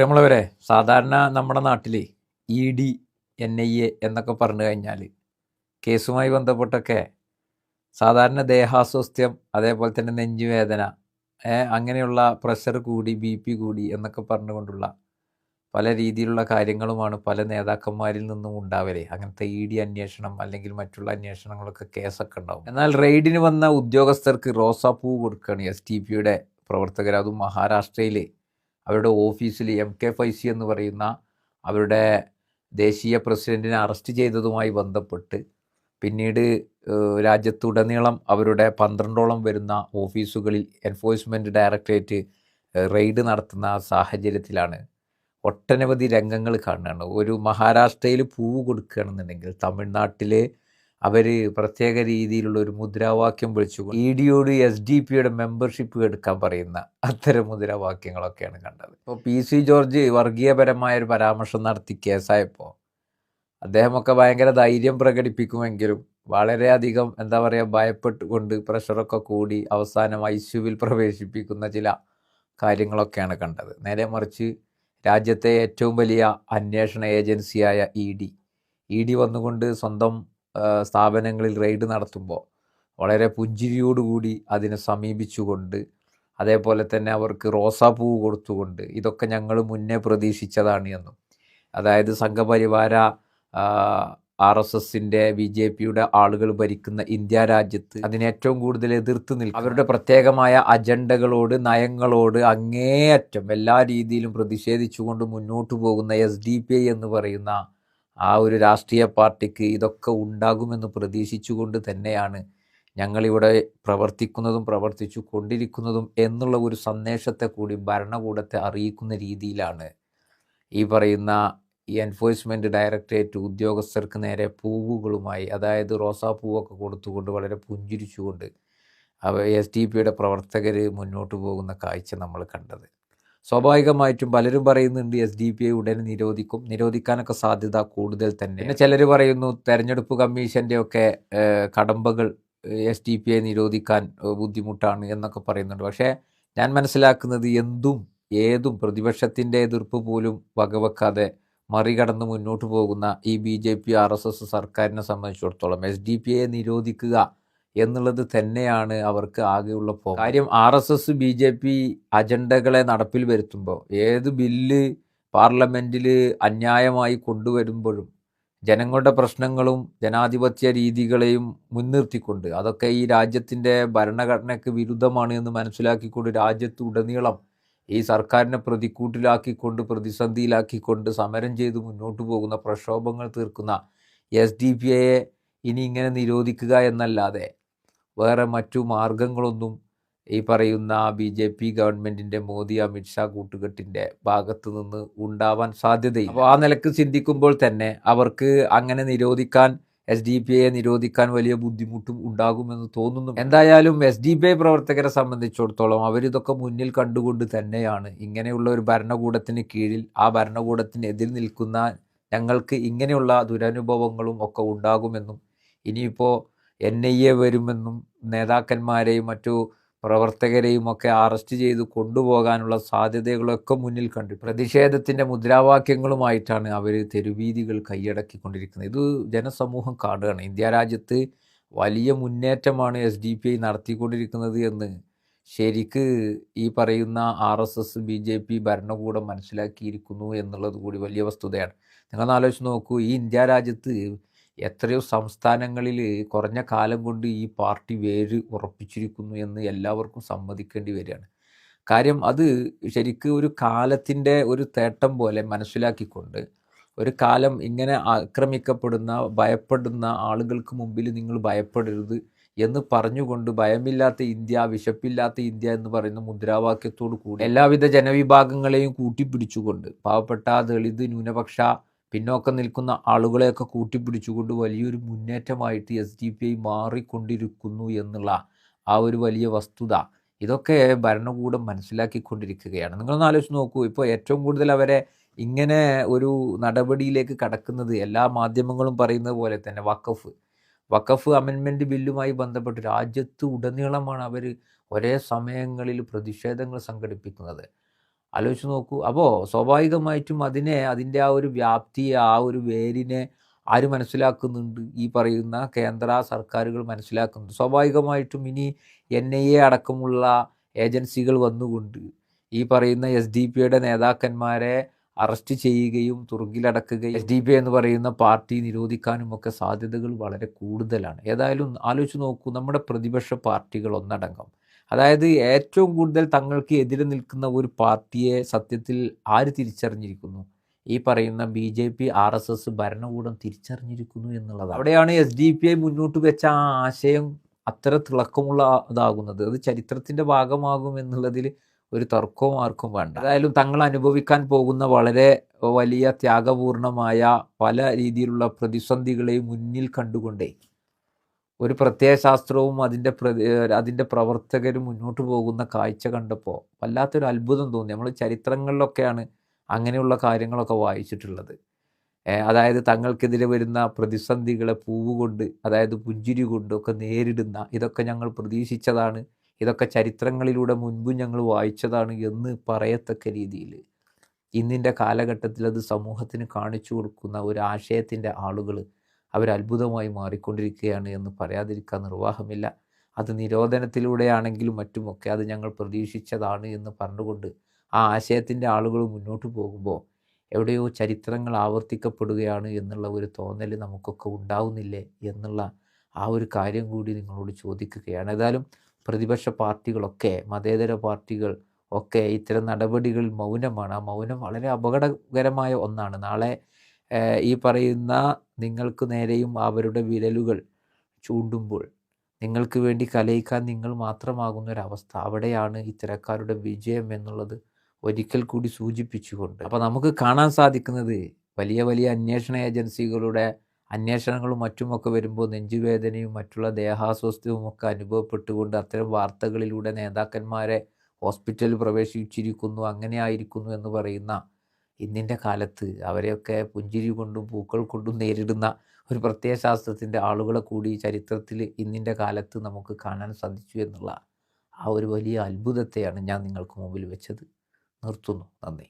പ്രിയമുള്ളവരെ സാധാരണ നമ്മുടെ നാട്ടിൽ E D N I A എന്നൊക്കെ പറഞ്ഞു കഴിഞ്ഞാൽ കേസുമായി ബന്ധപ്പെട്ടൊക്കെ സാധാരണ ദേഹാസ്വാസ്ഥ്യം അതേപോലെ തന്നെ നെഞ്ചുവേദന അങ്ങനെയുള്ള പ്രഷർ കൂടി ബി പി കൂടി എന്നൊക്കെ പറഞ്ഞുകൊണ്ടുള്ള പല രീതിയിലുള്ള കാര്യങ്ങളുമാണ് പല നേതാക്കന്മാരിൽ നിന്നും ഉണ്ടാവൽ. അങ്ങനത്തെ ഇ ഡി അന്വേഷണം അല്ലെങ്കിൽ മറ്റുള്ള അന്വേഷണങ്ങളൊക്കെ കേസൊക്കെ ഉണ്ടാവും. എന്നാൽ റെയ്ഡിന് വന്ന ഉദ്യോഗസ്ഥർക്ക് റോസാപ്പൂ കൊടുക്കുകയാണ് എസ് ടി പിയുടെ പ്രവർത്തകർ. അതും മഹാരാഷ്ട്രയിൽ അവരുടെ ഓഫീസിൽ എം കെ ഫൈസി എന്ന് പറയുന്ന അവരുടെ ദേശീയ പ്രസിഡന്റിനെ അറസ്റ്റ് ചെയ്തതുമായി ബന്ധപ്പെട്ട് പിന്നീട് രാജ്യത്തുടനീളം അവരുടെ പന്ത്രണ്ടോളം വരുന്ന ഓഫീസുകളിൽ എൻഫോഴ്സ്മെന്റ് ഡയറക്ടറേറ്റ് റെയ്ഡ് നടത്തുന്ന സാഹചര്യത്തിലാണ് ഒട്ടനവധി രംഗങ്ങൾ കാണുകയാണ് ഒരു മഹാരാഷ്ട്രയിൽ പൂവ് കൊടുക്കുകയാണെന്നുണ്ടെങ്കിൽ തമിഴ്നാട്ടിൽ അവർ പ്രത്യേക രീതിയിലുള്ള ഒരു മുദ്രാവാക്യം വിളിച്ചു ഇ ഡിയോട് എസ് ഡി പിയുടെ മെമ്പർഷിപ്പ് എടുക്കാൻ പറയുന്ന അത്തരം മുദ്രാവാക്യങ്ങളൊക്കെയാണ് കണ്ടത്. ഇപ്പോൾ പി സി ജോർജ് വർഗീയപരമായ ഒരു പരാമർശം നടത്തി കേസായപ്പോൾ അദ്ദേഹമൊക്കെ ഭയങ്കര ധൈര്യം പ്രകടിപ്പിക്കുമെങ്കിലും വളരെയധികം എന്താ പറയുക ഭയപ്പെട്ടുകൊണ്ട് പ്രഷറൊക്കെ കൂടി അവസാനം ഐ സിയുവിൽ പ്രവേശിപ്പിക്കുന്ന ചില കാര്യങ്ങളൊക്കെയാണ് കണ്ടത്. നേരെ മറിച്ച് രാജ്യത്തെ ഏറ്റവും വലിയ അന്വേഷണ ഏജൻസിയായ ഇ ഡി ഇ ഡി വന്നുകൊണ്ട് സ്വന്തം സ്ഥാപനങ്ങളിൽ റെയ്ഡ് നടത്തുമ്പോൾ വളരെ പുഞ്ചിരിയോടുകൂടി അതിനെ സമീപിച്ചുകൊണ്ട് അതേപോലെ തന്നെ അവർക്ക് റോസാപ്പൂവ് കൊടുത്തുകൊണ്ട് ഇതൊക്കെ ഞങ്ങൾ മുന്നേ പ്രതീക്ഷിച്ചതാണ് എന്നും. അതായത് സംഘപരിവാര ആർ എസ് എസിന്റെ ബി ജെ പിയുടെ ആളുകൾ ഭരിക്കുന്ന ഇന്ത്യ രാജ്യത്ത് അതിനെ ഏറ്റവും കൂടുതൽ എതിർത്ത് നിൽക്കും അവരുടെ പ്രത്യേകമായ അജണ്ടകളോട് നയങ്ങളോട് അങ്ങേയറ്റം എല്ലാ രീതിയിലും പ്രതിഷേധിച്ചുകൊണ്ട് മുന്നോട്ട് പോകുന്ന എസ് ഡി പി ഐ എന്ന് പറയുന്ന ആ ഒരു രാഷ്ട്രീയ പാർട്ടിക്ക് ഇതൊക്കെ ഉണ്ടാകുമെന്ന് പ്രതീക്ഷിച്ചുകൊണ്ട് തന്നെയാണ് ഞങ്ങളിവിടെ പ്രവർത്തിക്കുന്നതും പ്രവർത്തിച്ചു കൊണ്ടിരിക്കുന്നതും എന്നുള്ള ഒരു സന്ദേശത്തെ കൂടി ഭരണകൂടത്തെ അറിയിക്കുന്ന രീതിയിലാണ്. ഈ പറയുന്ന ഈ എൻഫോഴ്സ്മെന്റ് ഡയറക്ടറേറ്റ് ഉദ്യോഗസ്ഥർക്ക് നേരെ പൂവുകളുമായി അതായത് റോസാപ്പൂവൊക്കെ കൊടുത്തുകൊണ്ട് വളരെ പുഞ്ചിരിച്ചുകൊണ്ട് അവ എസ് ഡി പിയുടെ പ്രവർത്തകർ മുന്നോട്ട് പോകുന്ന കാഴ്ച നമ്മൾ കണ്ടത്. സ്വാഭാവികമായിട്ടും പലരും പറയുന്നുണ്ട് എസ് ഡി പി ഐ ഉടനെ നിരോധിക്കും. നിരോധിക്കാനൊക്കെ സാധ്യത കൂടുതൽ തന്നെ. പിന്നെ ചിലർ പറയുന്നു തെരഞ്ഞെടുപ്പ് കമ്മീഷന്റെ ഒക്കെ കടമ്പകൾ എസ് ഡി പി ഐ നിരോധിക്കാൻ ബുദ്ധിമുട്ടാണ് എന്നൊക്കെ പറയുന്നുണ്ട്. പക്ഷേ ഞാൻ മനസ്സിലാക്കുന്നത് എന്തും ഏതും പ്രതിപക്ഷത്തിന്റെ എതിർപ്പ് പോലും വകവെക്കാതെ മറികടന്ന് മുന്നോട്ട് പോകുന്ന ഈ B J P R S S സർക്കാരിനെ സംബന്ധിച്ചിടത്തോളം എസ് ഡി പി ഐ നിരോധിക്കുക എന്നുള്ളത് തന്നെയാണ് അവർക്ക് ആകെയുള്ള പോ കാര്യം R S S B J P അജണ്ടകളെ നടപ്പിൽ വരുത്തുമ്പോൾ ഏത് ബില്ല് പാർലമെന്റിൽ അന്യായമായി കൊണ്ടുവരുമ്പോഴും ജനങ്ങളുടെ പ്രശ്നങ്ങളും ജനാധിപത്യ രീതികളെയും മുൻനിർത്തിക്കൊണ്ട് അതൊക്കെ ഈ രാജ്യത്തിന്റെ ഭരണഘടനയ്ക്ക് വിരുദ്ധമാണ് എന്ന് മനസ്സിലാക്കിക്കൊണ്ട് രാജ്യത്തുടനീളം ഈ സർക്കാരിനെ പ്രതിക്കൂട്ടിലാക്കിക്കൊണ്ട് പ്രതിസന്ധിയിലാക്കിക്കൊണ്ട് സമരം ചെയ്ത് മുന്നോട്ട് പോകുന്ന പ്രക്ഷോഭങ്ങൾ തീർക്കുന്ന എസ് ഡി പി ഐയെ ഇനി ഇങ്ങനെ നിരോധിക്കുക എന്നല്ലാതെ വേറെ മറ്റു മാർഗങ്ങളൊന്നും ഈ പറയുന്ന ബി ജെ പി ഗവൺമെന്റിന്റെ മോദി അമിത്ഷാ കൂട്ടുകെട്ടിന്റെ ഭാഗത്ത് നിന്ന് ഉണ്ടാവാൻ സാധ്യതയില്ല. അപ്പോൾ ആ നിലയ്ക്ക് ചിന്തിക്കുമ്പോൾ തന്നെ അവർക്ക് അങ്ങനെ നിരോധിക്കാൻ എസ് ഡി പി ഐയെ നിരോധിക്കാൻ വലിയ ബുദ്ധിമുട്ടും ഉണ്ടാകുമെന്ന് തോന്നുന്നു. എന്തായാലും എസ് ഡി പി ഐ പ്രവർത്തകരെ സംബന്ധിച്ചിടത്തോളം അവരിതൊക്കെ മുന്നിൽ കണ്ടുകൊണ്ട് തന്നെയാണ് ഇങ്ങനെയുള്ള ഒരു ഭരണകൂടത്തിന് കീഴിൽ ആ ഭരണകൂടത്തിന് എതിർ നിൽക്കുന്ന ഞങ്ങൾക്ക് ഇങ്ങനെയുള്ള ദുരനുഭവങ്ങളും ഒക്കെ ഉണ്ടാകുമെന്നും ഇനിയിപ്പോൾ എൻ ഐ എ വരുമെന്നും നേതാക്കന്മാരെയും മറ്റു പ്രവർത്തകരെയും ഒക്കെ അറസ്റ്റ് ചെയ്ത് കൊണ്ടുപോകാനുള്ള സാധ്യതകളൊക്കെ മുന്നിൽ കണ്ടു. പ്രതിഷേധത്തിന്റെ മുദ്രാവാക്യങ്ങളുമായിട്ടാണ് അവർ തെരുവീതികൾ കൈയടക്കിക്കൊണ്ടിരിക്കുന്നത്. ഇത് ജനസമൂഹം കാണുകയാണ് ഇന്ത്യ രാജ്യത്ത് വലിയ മുന്നേറ്റമാണ് എസ് ഡി പി ഐ നടത്തിക്കൊണ്ടിരിക്കുന്നത് എന്ന് ശരിക്ക് ഈ പറയുന്ന R S S B J P ഭരണകൂടം മനസ്സിലാക്കിയിരിക്കുന്നു എന്നുള്ളത് കൂടി വലിയ വസ്തുതയാണ്. നിങ്ങളൊന്ന് ആലോചിച്ച് നോക്കൂ. ഈ ഇന്ത്യ രാജ്യത്ത് എത്രയോ സംസ്ഥാനങ്ങളിൽ കുറഞ്ഞ കാലം കൊണ്ട് ഈ പാർട്ടി വേര് ഉറപ്പിച്ചിരിക്കുന്നു എന്ന് എല്ലാവർക്കും സമ്മതിക്കേണ്ടി വരികയാണ്. കാര്യം അത് ശരിക്ക് ഒരു കാലത്തിന്റെ ഒരു തേട്ടം പോലെ മനസ്സിലാക്കിക്കൊണ്ട് ഒരു കാലം ഇങ്ങനെ ആക്രമിക്കപ്പെടുന്ന ഭയപ്പെടുന്ന ആളുകൾക്ക് മുമ്പിൽ നിങ്ങൾ ഭയപ്പെടരുത് എന്ന് പറഞ്ഞുകൊണ്ട് ഭയമില്ലാത്ത ഇന്ത്യ വിശപ്പില്ലാത്ത ഇന്ത്യ എന്ന് പറയുന്ന മുദ്രാവാക്യത്തോടു കൂടി എല്ലാവിധ ജനവിഭാഗങ്ങളെയും കൂട്ടിപ്പിടിച്ചുകൊണ്ട് പാവപ്പെട്ട ദളിത് ന്യൂനപക്ഷ പിന്നോക്കം നിൽക്കുന്ന ആളുകളെയൊക്കെ കൂട്ടിപ്പിടിച്ചുകൊണ്ട് വലിയൊരു മുന്നേറ്റമായിട്ട് എസ് ഡി പി ഐ മാറിക്കൊണ്ടിരിക്കുന്നു എന്നുള്ള ആ ഒരു വലിയ വസ്തുത ഇതൊക്കെ ഭരണകൂടം മനസ്സിലാക്കിക്കൊണ്ടിരിക്കുകയാണ്. നിങ്ങളൊന്ന് ആലോചിച്ച് നോക്കൂ ഇപ്പോൾ ഏറ്റവും കൂടുതൽ അവരെ ഇങ്ങനെ ഒരു നടപടിയിലേക്ക് കടക്കുന്നത് എല്ലാ മാധ്യമങ്ങളും പറയുന്നത് പോലെ തന്നെ വഖഫ്. വഖഫ് അമെൻമെന്റ് ബില്ലുമായി ബന്ധപ്പെട്ട് രാജ്യത്ത് ഉടനീളമാണ് അവർ ഒരേ സമയങ്ങളിൽ പ്രതിഷേധങ്ങൾ സംഘടിപ്പിക്കുന്നത്. ആലോചിച്ച് നോക്കൂ. അപ്പോൾ സ്വാഭാവികമായിട്ടും അതിനെ അതിന്റെ ആ ഒരു വ്യാപ്തിയെ ആ ഒരു വേരിനെ ആര് മനസ്സിലാക്കുന്നുണ്ട്? ഈ പറയുന്ന കേന്ദ്ര സർക്കാരുകൾ മനസ്സിലാക്കുന്നുണ്ട്. സ്വാഭാവികമായിട്ടും ഇനി എൻ ഐ എ അടക്കമുള്ള ഏജൻസികൾ വന്നുകൊണ്ട് ഈ പറയുന്ന എസ് ഡി പിയുടെ നേതാക്കന്മാരെ അറസ്റ്റ് ചെയ്യുകയും തുറുങ്കിലടക്കുകയും എസ് ഡി പി എന്ന് പറയുന്ന പാർട്ടി നിരോധിക്കാനും ഒക്കെ സാധ്യതകൾ വളരെ കൂടുതലാണ്. ഏതായാലും ആലോചിച്ച് നോക്കൂ നമ്മുടെ പ്രതിപക്ഷ പാർട്ടികൾ ഒന്നടങ്കം അതായത് ഏറ്റവും കൂടുതൽ തങ്ങൾക്ക് എതിരെ നിൽക്കുന്ന ഒരു പാർട്ടിയെ സത്യത്തിൽ ആര് തിരിച്ചറിഞ്ഞിരിക്കുന്നു? ഈ പറയുന്ന B J P R S S ഭരണകൂടം തിരിച്ചറിഞ്ഞിരിക്കുന്നു എന്നുള്ളത് അവിടെയാണ് എസ് ഡി പി ഐ മുന്നോട്ട് വെച്ച ആ ആശയം അത്ര തിളക്കമുള്ള ഇതാകുന്നത്. അത് ചരിത്രത്തിന്റെ ഭാഗമാകും എന്നുള്ളതിൽ ഒരു തർക്കവും ആർക്കും വേണ്ട. ഏതായാലും തങ്ങൾ അനുഭവിക്കാൻ പോകുന്ന വളരെ വലിയ ത്യാഗപൂർണമായ പല രീതിയിലുള്ള പ്രതിസന്ധികളെയും മുന്നിൽ കണ്ടുകൊണ്ടേ ഒരു പ്രത്യയശാസ്ത്രവും അതിന്റെ പ്രതി അതിന്റെ പ്രവർത്തകരും മുന്നോട്ട് പോകുന്ന കാഴ്ച കണ്ടപ്പോൾ വല്ലാത്തൊരു അത്ഭുതം തോന്നി. നമ്മൾ ചരിത്രങ്ങളിലൊക്കെയാണ് അങ്ങനെയുള്ള കാര്യങ്ങളൊക്കെ വായിച്ചിട്ടുള്ളത്. അതായത് തങ്ങൾക്കെതിരെ വരുന്ന പ്രതിസന്ധികളെ പൂവുകൊണ്ട് അതായത് പുഞ്ചിരി കൊണ്ട് ഒക്കെ നേരിടുന്ന ഇതൊക്കെ ഞങ്ങൾ പ്രതീക്ഷിച്ചതാണ്. ഇതൊക്കെ ചരിത്രങ്ങളിലൂടെ മുൻപ് ഞങ്ങൾ വായിച്ചതാണ് എന്ന് പറയത്തക്ക രീതിയിൽ. ഇന്നിന്റെ കാലഘട്ടത്തിൽ അത് സമൂഹത്തിന് കാണിച്ചു കൊടുക്കുന്ന ഒരു ആശയത്തിന്റെ ആളുകൾ അവരത്ഭുതമായി മാറിക്കൊണ്ടിരിക്കുകയാണ് എന്ന് പറയാതിരിക്കാൻ നിർവാഹമില്ല. അത് നിരോധനത്തിലൂടെയാണെങ്കിലും മറ്റുമൊക്കെ അത് ഞങ്ങൾ പ്രതീക്ഷിച്ചതാണ് എന്ന് പറഞ്ഞുകൊണ്ട് ആ ആശയത്തിന്റെ ആളുകൾ മുന്നോട്ട് പോകുമ്പോൾ എവിടെയോ ചരിത്രങ്ങൾ ആവർത്തിക്കപ്പെടുകയാണ് എന്നുള്ള ഒരു തോന്നൽ നമുക്കൊക്കെ ഉണ്ടാവുന്നില്ലേ എന്നുള്ള ആ ഒരു കാര്യം കൂടി നിങ്ങളോട് ചോദിക്കുകയാണ്. ഏതായാലും പ്രതിപക്ഷ പാർട്ടികളൊക്കെ മതേതര പാർട്ടികൾ ഒക്കെ ഇത്തരം നടപടികളിൽ മൗനമാണ്. ആ മൗനം വളരെ അപകടകരമായ ഒന്നാണ്. നാളെ ഈ പറയുന്ന നിങ്ങൾക്ക് നേരെയും അവരുടെ വിരലുകൾ ചൂണ്ടുമ്പോൾ നിങ്ങൾക്ക് വേണ്ടി കലയിക്കാൻ നിങ്ങൾ മാത്രമാകുന്ന ഒരവസ്ഥ അവിടെയാണ് ഇത്തരക്കാരുടെ വിജയം എന്നുള്ളത് ഒരിക്കൽ കൂടി സൂചിപ്പിച്ചുകൊണ്ട്. അപ്പോൾ നമുക്ക് കാണാൻ സാധിക്കുന്നത് വലിയ വലിയ അന്വേഷണ ഏജൻസികളുടെ അന്വേഷണങ്ങളും മറ്റുമൊക്കെ വരുമ്പോൾ നെഞ്ചുവേദനയും മറ്റുള്ള ദേഹാസ്വസ്ഥവും ഒക്കെ അനുഭവപ്പെട്ടുകൊണ്ട് അത്തരം വാർത്തകളിലൂടെ നേതാക്കന്മാരെ ഹോസ്പിറ്റലിൽ പ്രവേശിച്ചിരിക്കുന്നു അങ്ങനെയായിരിക്കുന്നു എന്ന് പറയുന്ന ഇന്നിന്റെ കാലത്ത് അവരെയൊക്കെ പുഞ്ചിരി കൊണ്ടും പൂക്കൾ കൊണ്ടും നേരിടുന്ന ഒരു പ്രത്യയശാസ്ത്രത്തിന്റെ ആളുകളെ കൂടി ചരിത്രത്തിൽ ഇന്നിന്റെ കാലത്ത് നമുക്ക് കാണാൻ സാധിച്ചു എന്നുള്ള ആ ഒരു വലിയ അത്ഭുതത്തെയാണ് ഞാൻ നിങ്ങൾക്ക് മുമ്പിൽ വെച്ചത്. നിർത്തുന്നു. നന്ദി.